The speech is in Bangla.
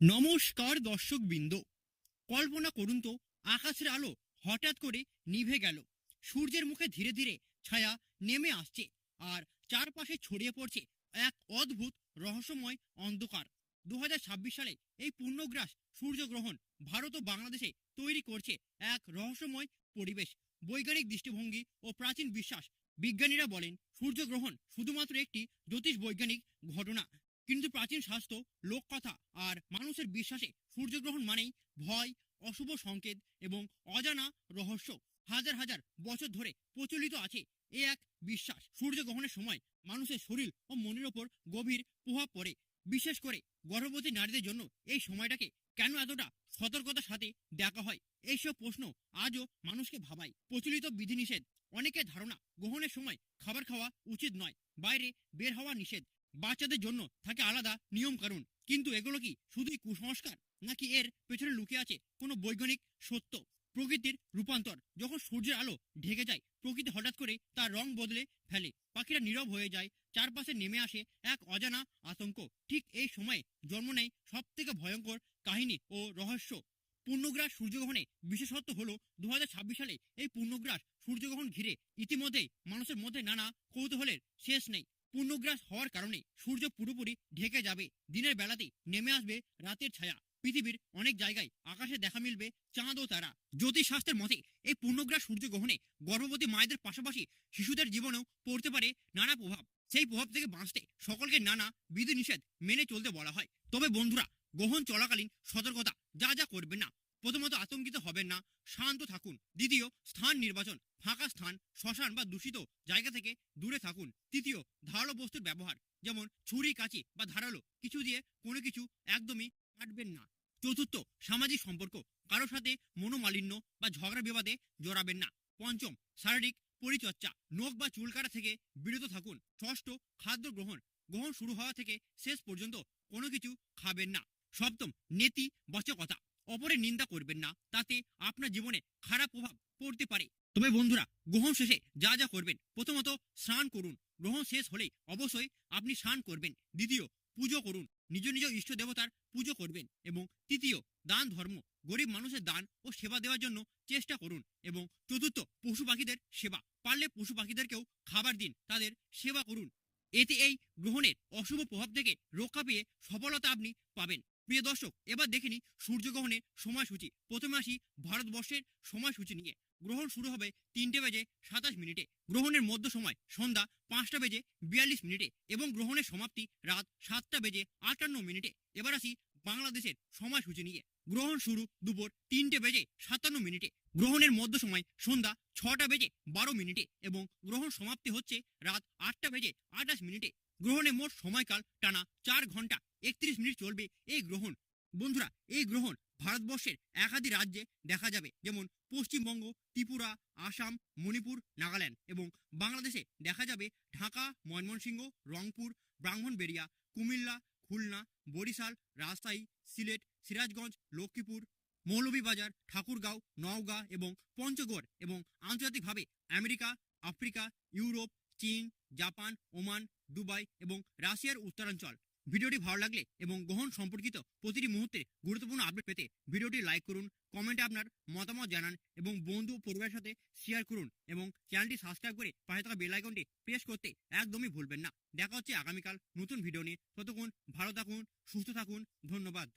নমস্কার দর্শক বৃন্দ কল্পনা করুন তো, আকাশের আলো হঠাৎ করে নিভে গেল। সূর্যের মুখে ধীরে ধীরে ছায়া নেমে আসছে আর চারপাশে ছড়িয়ে পড়ছে এক অদ্ভুত রহস্যময় অন্ধকার। দু হাজার ছাব্বিশ সালে এই পূর্ণগ্রাস সূর্যগ্রহণ ভারত ও বাংলাদেশে তৈরি করছে এক রহস্যময় পরিবেশ। বৈজ্ঞানিক দৃষ্টিভঙ্গি ও প্রাচীন বিশ্বাস বিজ্ঞানীরা বলেন, সূর্যগ্রহণ শুধুমাত্র একটি জ্যোতিষ বৈজ্ঞানিক ঘটনা কিন্তু প্রাচীন শাস্ত্র লোককথা আর মানুষের বিশ্বাসে সূর্যগ্রহণ মানেই ভয়, অশুভ সংকেত এবং অজানা রহস্য। হাজার হাজার বছর ধরে প্রচলিত আছে এ এক বিশ্বাস। সূর্যগ্রহণের সময় মানুষের শরীর ও মনের ওপর গভীর প্রভাব পড়ে। বিশেষ করে গর্ভবতী নারীদের জন্য এই সময়টাকে কেন এতটা সতর্কতার সাথে দেখা হয়? এইসব প্রশ্ন আজও মানুষকে ভাবায়। প্রচলিত বিধিনিষেধ, অনেকের ধারণা, গ্রহণের সময় খাবার খাওয়া উচিত নয়, বাইরে বের হওয়া নিষেধ বাচ্চাদের জন্য থাকে আলাদা নিয়ম কানুন। কিন্তু এগুলো কি শুধুই কুসংস্কার? নাকি এর পেছনে লুকিয়ে আছে কোনো বৈজ্ঞানিক সত্য? প্রকৃতির রূপান্তর যখন সূর্যের আলো ঢেকে যায়, প্রকৃতি হঠাৎ করে তার রং বদলে ফেলে। পাখিরা নীরব হয়ে যায়, চারপাশে নেমে আসে এক অজানা আতঙ্ক। ঠিক এই সময়ে জন্ম নেয় সব থেকে ভয়ঙ্কর কাহিনী ও রহস্য। পূর্ণগ্রাস সূর্যগ্রহণে বিশেষত্ব হলো দু হাজার ছাব্বিশ সালে এই পূর্ণগ্রাস সূর্যগ্রহণ ঘিরে ইতিমধ্যেই মানুষের মধ্যে নানা কৌতূহলের শেষ নেই। পূর্ণগ্রাস হওয়ার কারণে সূর্য পুরোপুরি ঢেকে যাবে। দিনের বেলাতেই নেমে আসবে রাতের ছায়া। পৃথিবীর অনেক জায়গায় আকাশে দেখা মিলবে চাঁদ ও তারা। জ্যোতিষশাস্ত্রের মতে, এই পূর্ণগ্রাস সূর্যগ্রহণে গর্ভবতী মায়েদের পাশাপাশি শিশুদের জীবনেও পড়তে পারে নানা প্রভাব। সেই প্রভাব থেকে বাঁচতে সকলকে নানা বিধিনিষেধ মেনে চলতে বলা হয়। তবে বন্ধুরা, গ্রহণ চলাকালীন সতর্কতা যা যা করবেন না। প্রথমত আতঙ্কিত হবেন না, শান্ত থাকুন। দ্বিতীয়, স্থান নির্বাচন, ফাঁকা স্থান, শ্মশান বা দূষিত জায়গা থেকে দূরে থাকুন। তৃতীয়, ধারালো বস্তুর ব্যবহার, যেমন ছুরি, কাঁচি বা ধারালো, কিছু দিয়ে কোনো কিছু একদমই কাটবেন না। চতুর্থ, সামাজিক সম্পর্ক কারও সাথে মনোমালিন্য বা ঝগড়া বিবাদে জড়াবেন না। পঞ্চম, শারীরিক পরিচর্যা নখ বা চুল কাটা থেকে বিরত থাকুন। ষষ্ঠ, খাদ্য গ্রহণ গ্রহণ শুরু হওয়া থেকে শেষ পর্যন্ত কোনো কিছু খাবেন না। সপ্তম নেতি বচকতা অপরের নিন্দা করবেন না। তাতে আপনার জীবনে খারাপ প্রভাব পড়তে পারে। তবে বন্ধুরা, গ্রহণ শেষে যা যা করবেন, প্রথমত স্নান করুন। গ্রহণ শেষ হলেই অবশ্যই আপনি স্নান করবেন। দ্বিতীয়, পুজো করুন। নিজ নিজ ইষ্ট দেবতার পুজো করবেন এবং তৃতীয়, দান ধর্ম, গরিব মানুষের দান ও সেবা দেওয়ার জন্য চেষ্টা করুন এবং চতুর্থ, পশু পাখিদের সেবা। পারলে পশু পাখিদেরকেও খাবার দিন, তাদের সেবা করুন। এতে এই গ্রহণের অশুভ প্রভাব থেকে রক্ষা পেয়ে সফলতা আপনি পাবেন। প্রিয় দর্শক, এবার দেখিনি সূর্যগ্রহণের সময়সূচি। প্রথমে আসি ভারতবর্ষের সময়সূচি নিয়ে। গ্রহণ শুরু হবে তিনটে বেজে সাতাশ মিনিটে। গ্রহণের মধ্য সময় সন্ধ্যা পাঁচটা বেজে বিয়াল্লিশ মিনিটে এবং গ্রহণের সমাপ্তি রাত সাতটা বেজে আটান্ন মিনিটে। এবার আসি বাংলাদেশের সময়সূচি নিয়ে। গ্রহণ শুরু দুপুর তিনটে বেজে সাতান্ন মিনিটে। গ্রহণের মধ্য সময় সন্ধ্যা ছটা বেজে বারো মিনিটে এবং গ্রহণ সমাপ্তি হচ্ছে রাত আটটা বেজে আঠাশ মিনিটে। গ্রহণের মোট সময়কাল টানা চার ঘণ্টা, একত্রিশ মিনিট চলবে এই গ্রহণ। বন্ধুরা, এই গ্রহণ ভারতবর্ষের একাধিক রাজ্যে দেখা যাবে, যেমন পশ্চিমবঙ্গ, ত্রিপুরা, আসাম, মণিপুর, নাগাল্যান্ড এবং বাংলাদেশে দেখা যাবে ঢাকা, ময়মনসিংহ, রংপুর, ব্রাহ্মণবেড়িয়া, কুমিল্লা, খুলনা, বরিশাল, রাজশাহী, সিলেট, সিরাজগঞ্জ, লক্ষ্মীপুর, মৌলভীবাজার, ঠাকুরগাঁও, নওগাঁ এবং পঞ্চগড় এবং আন্তর্জাতিকভাবে আমেরিকা, আফ্রিকা, ইউরোপ চীন, জাপান, ওমান, দুবাই এবং রাশিয়ার উত্তরাঞ্চল। ভিডিওটি ভালো লাগলে এবং গ্রহণ সম্পর্কিত প্রতিটি মুহূর্তে গুরুত্বপূর্ণ আপডেট পেতে ভিডিওটি লাইক করুন, কমেন্টে আপনার মতামত জানান এবং বন্ধু পরিবারের সাথে শেয়ার করুন এবং চ্যানেলটি সাবস্ক্রাইব করে পাশে থাকা বেল আইকনটি প্রেস করতে একদমই ভুলবেন না। দেখা হচ্ছে আগামীকাল নতুন ভিডিও নিয়ে। ততক্ষণ ভালো থাকুন, সুস্থ থাকুন, ধন্যবাদ।